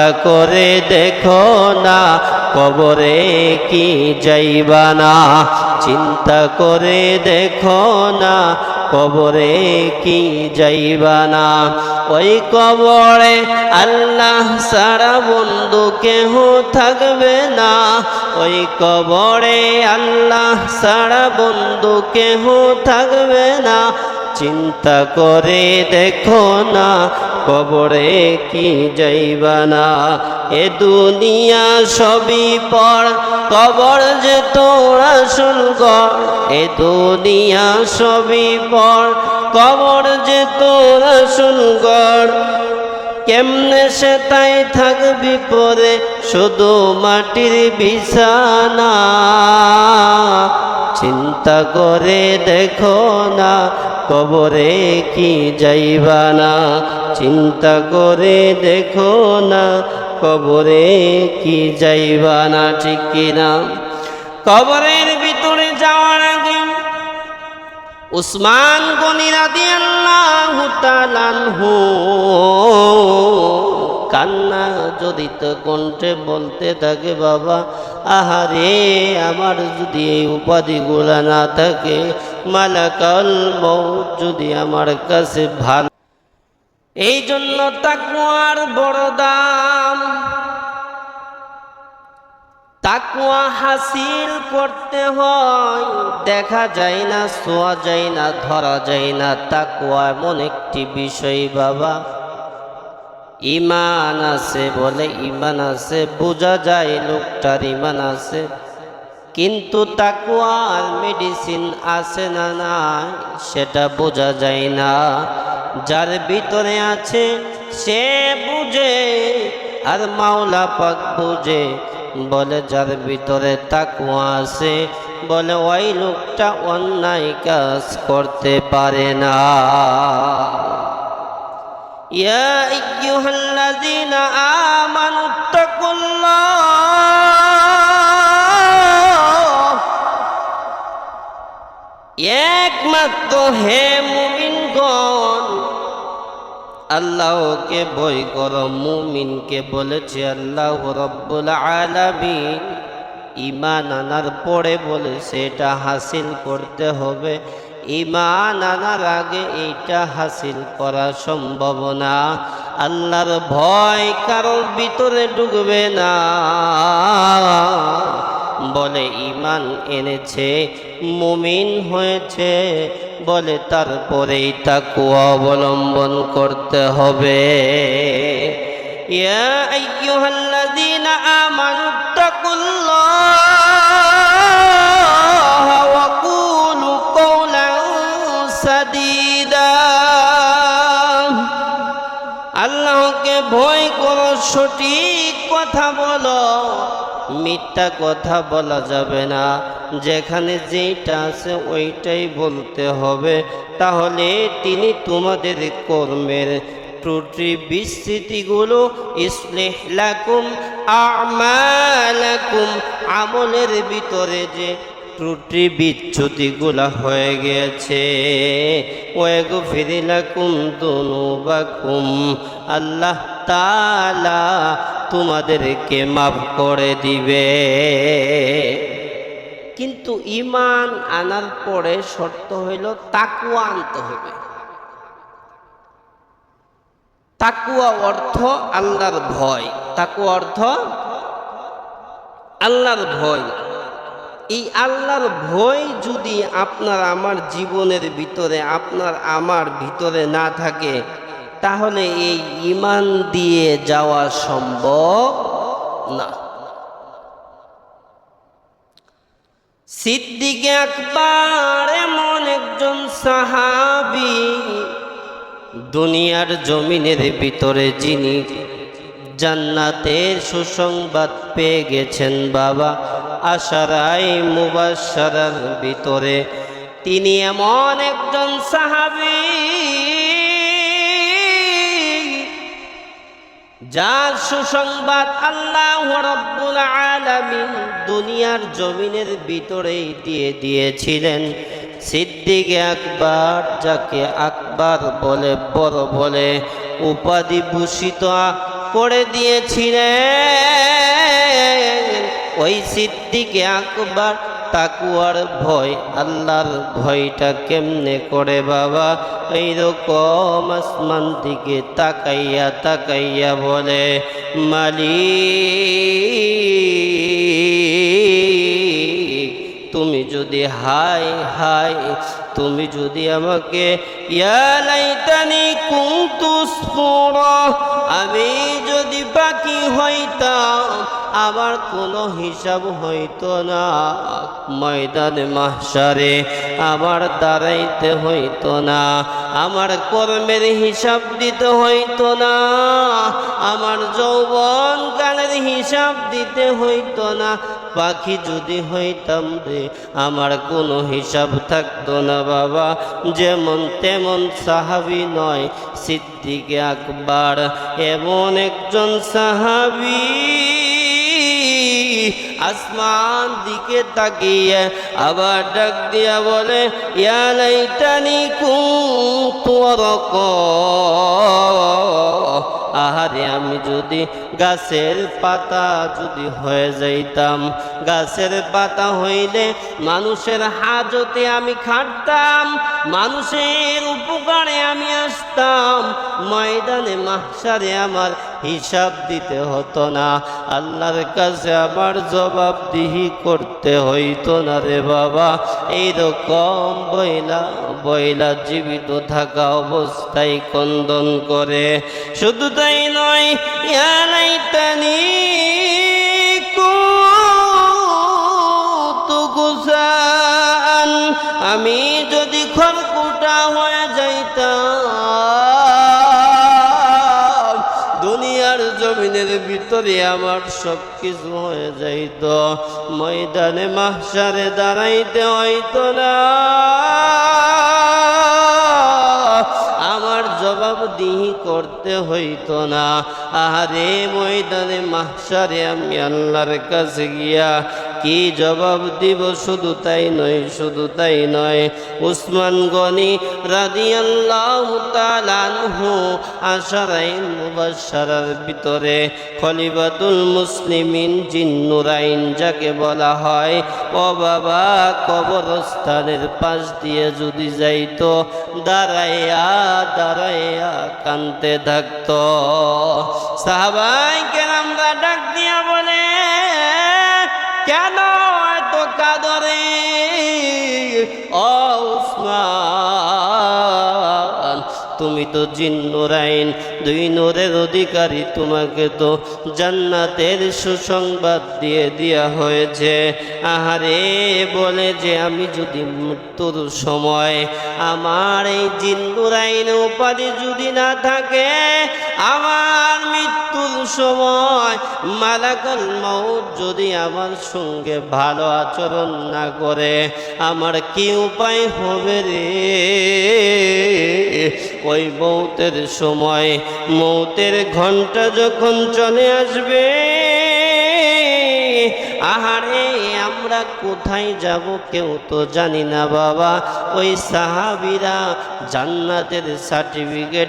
চিন্তা করে দেখো না, কবরে কি যাইবা না? চিন্তা করে দেখো না, কবরে কি যাইবা না? ওই কবরে আল্লাহ সারা বন্ধু কেহ থাকবে না। ওই কবরে আল্লাহ সারা বন্ধু কেহ থাকবে না। চিন্তা করে দেখো না, কবরে কি যাইবা না এ দুনিয়া সবই পর, কবর যে তোর আসল গড়। এ দুনিয়া সবই পর, কবর যে তোর আসল গড়। কেমনে সে তাই থাকবি পরে, শুধু মাটির বিছানা। চিন্তা করে দেখো না কবরে কি যাইবা না? চিন্তা করে দেখো না, কবরে কি যাইবা না, ঠিক কিনা কবরের ভিতরে যাওয়ার আগে উসমান গনি রাদিয়াল্লাহু তাআলাহু কান্না জড়িত কণ্ঠে বলতে থাকে বাবা, আহারে আমার যদি এই উপাধিগুলো না থাকে, মালাকাল মৌত যদি আমার কাছে ভালো। এই জন্য তাকুয়ার বড় দাম। তাকুয়া হাসিল করতে হয়, দেখা যায় না, শোয়া যায় না, ধরা যায় না তাকুয়া এমন একটি বিষয় বাবা। ইমান আছে বলে ইমান আছে, বোঝা যায় লোকটার ইমান আছে। কিন্তু তাকুয়ার মেডিসিন আছে না না সেটা বোঝা যায় না। যার ভিতরে আছে, সে বুঝে আর মাওলা পাক বুঝে। বলে যার ভিতরে তাকুয়া আছে, বলে ওই লোকটা অন্যায় কাজ করতে পারে না। يا أيها الذين آمنوا اتقوا الله একমাত্র হে মুমিনগণ আল্লাহকে ভয় করো মুমিনকে বলেছে আল্লাহ রব্বুল আলামিন ইমান আনার পরে বলে সেটা হাসিল করতে হবে ইমান আনার আগে এইটা হাসিল করা সম্ভব না। আল্লাহর ভয় কারোর ভিতরে ঢুকবে না। বলে ইমান এনেছে, মুমিন হয়েছে। বলে, তারপরেই তাকে অবলম্বন করতে হবে। ইয়া আইয়ুহাল্লাযীনা আমানু সঠিক কথা বলো, মিথ্যা কথা বলা যাবে না। যেখানে যেইটা আছে ওইটাই বলতে হবে। তাহলে তিনি তোমাদের কর্মের ত্রুটি বিস্তৃতিগুলো, ইসলেহ আমলের ভিতরে যে ত্রুটি বিচ্যুতিগুলা হয়ে গেছে। ওয়েগো ফিরিলাকুম দুনুবাকুম। আল্লাহ তালা তোমাদেরকে মাফ করে দিবে। কিন্তু ইমান আনার পরে শর্ত হইল তাকুয়া আনতে হবে। তাকুয়া অর্থ আল্লাহর ভয়। তাকুয়া অর্থ আল্লাহর ভয়। এই আল্লাহর ভয় যদি আপনার আমার জীবনের ভিতরে, আপনার আমার ভিতরে না থাকে, তাহলে এই ইমান দিয়ে যাওয়া সম্ভব না। সিদ্দিকে আকবর এমন একজন সাহাবি দুনিয়ার জমিনের ভিতরে যিনি জান্নাতের সুসংবাদ পেয়ে গেছেন, বাবা আশারাই মুবাসারার ভিতরে। তিনি এমন একজন সাহাবি যার সুসংবাদ আল্লাহ রব্বুল আলামিন দুনিয়ার জমিনের ভিতরেই দিয়ে দিয়েছিলেন। সিদ্দিক আকবর যাকে আকবর বলে বড় বলে উপাধি ভূষিত করে দিয়েছিলেন। ওই সিদ্দিকে আকবর, তাকুয়ার ভয়, আল্লাহর ভয়টা কেমনে করে বাবা? এইরকম আসমান দিকে তাকাইয়া তাকাইয়া বলে, মালিক, তুমি যদি হাই হাই তুমি যদি আমাকে আমি যদি বাকি হইতাম আমার কোনো হিসাব হইতো না। ময়দানে মাহসারে আমার দাঁড়াইতে হইতো না। আমার কর্মের হিসাব দিতে হইতো না। আমার যৌবন কালের হিসাব দিতে হইতো না। পাখি যদি হইতাম রে, আমার কোনো হিসাব থাকতো না বাবা। যেমন তেমন সাহাবি নয়, সিদ্দিকে আকবর। এমন একজন সাহাবি আসমান দিকে তাকিয়ে আবার ডাক দিয়া বলে ইয়ালাইতানি কুনতু আহারে, আমি যদি গাছের পাতা যদি হয়ে যাইতাম, গাছের পাতা হইলে মানুষের হাজতে আমি খাটতাম, মানুষের উপকারে আমি আসতাম, ময়দানে মাহসারে আমার হিসাব দিতে হতো না। আল্লাহর কাছে আবার জবাবদিহি করতে হইতো না রে বাবা। এইরকম বইলা বইলা জীবিত থাকা অবস্থায় কন্দন করে। শুধু তাই নয় ইয়ালাইতানি কুনতু গুসান। আমি ভিতরে আমার সব কিছু হয়ে যাইত। ময়দানে মাহসারে দাঁড়াইতে হইত না। আমার জবাব দিহি করতে হইতো না। আহারে ময়দানে মাহসারে আমি আল্লাহর কাছে গিয়া কি জবাব দিব? শুধু তাই নয়, শুধু তাই নয়। উসমান গনি রাদিয়াল্লাহু তাআলা আনহু আশারাইন মুবাশশারার ভিতরে, খলিফাতুল মুসলিমিন জিন্নুরাইন যাকে বলা হয়, ও বাবা কবরস্থানের পাশ দিয়ে যদি যাইতো, দাঁড়াইয়া দাঁড়াইয়া কানতে থাকতো। সাহাবাই কেরামরা কেন এত কাদরে? ও উসমান, তুমি তো জিন্নুরাইন দুই নূরের অধিকারী তোমাকে তো জান্নাতের সুসংবাদ দিয়ে দেওয়া হয়েছে। আহারে, বলে যে আমি যদি মৃত্যুর সময় আমার এই জিন্নুরাইন উপাধি যদি না থাকে আমার মৃত্যুর সময় মালাকাল মৌত যদি আমার সঙ্গে ভালো আচরণ না করে, আমার কি উপায় হবে রে? ওই মৌতের সময় মৌতের ঘণ্টা যখন চলে আসবে, আহারে আমরা কোথায় যাব কেউ তো জানি না বাবা। ওই সাহাবিরা জান্নাতের সার্টিফিকেট